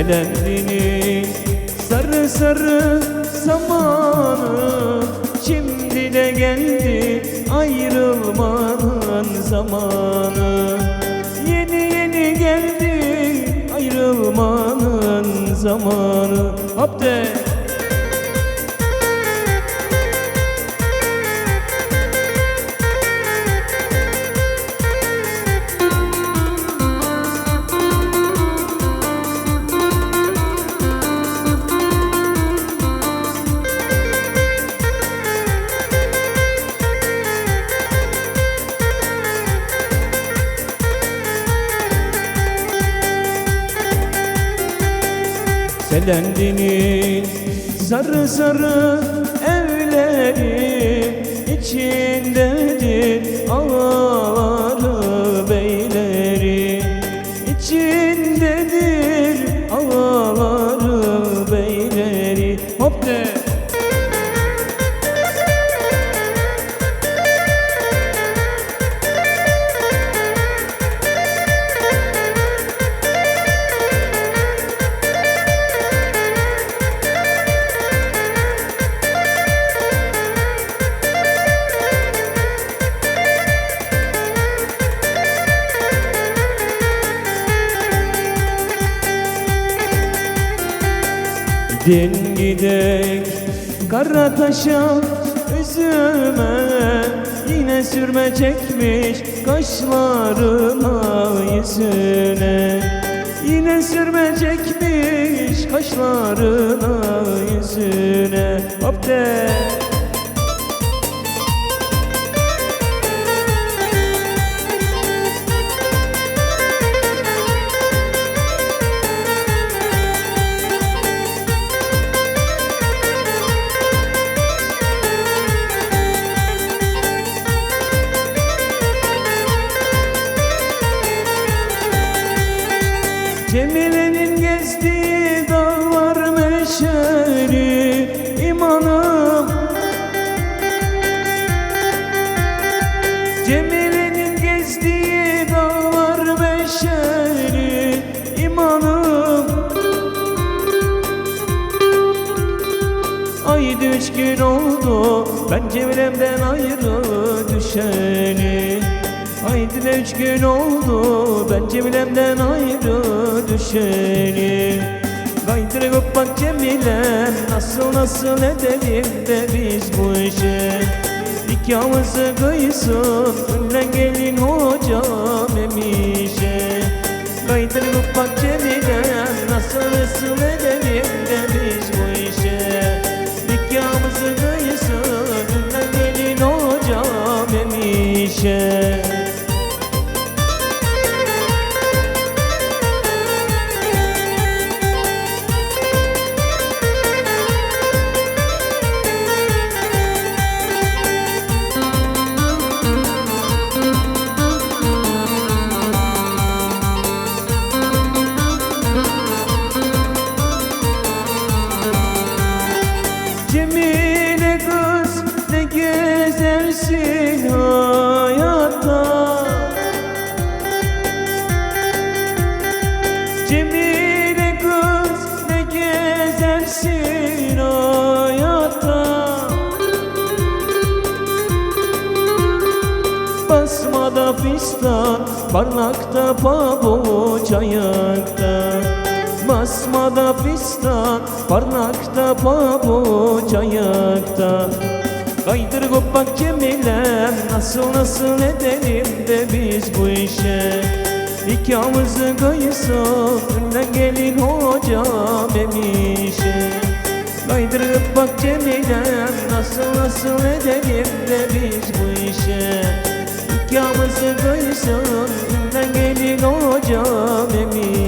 Selendinin sarı sarı zamanı. Şimdi de geldi ayrılmanın zamanı. Yeni yeni geldi ayrılmanın zamanı. Hop de Selendinin sarı sarı Gidin gidek. Karataş'a üzüme Yine sürme çekmiş kaşlarına yüzüne Yine sürme çekmiş kaşlarına yüzüne Hop de Cemile'nin gezdiği dağlar meşeri imanım Cemile'nin gezdiği dağlar meşeri imanım Aydı üç gün oldu ben Cemile'mden ayrı düşeni. Haydi üç gün oldu ben Cemile'mden ayrı düşeni. Kaydırıp bak Cemilem nasıl nasıl edelim de biz bu işe Nikahımızı kıysın önden gelin hocam emişe Kaydırıp bak Cemilem nasıl nasıl edelim de Basmada fistan, parlakta pabuç ayakta Basmada fistan, parlakta pabuç ayakta Kaydır kopak Cemilem, nasıl nasıl edelim de biz bu işe? Nikahımızı kıysın, önden gelin hocam emişe Kaydırıp bak Cemilem Nasıl nasıl edelim de biz bu işe Yağmur su koysun, ben gelin hocam emin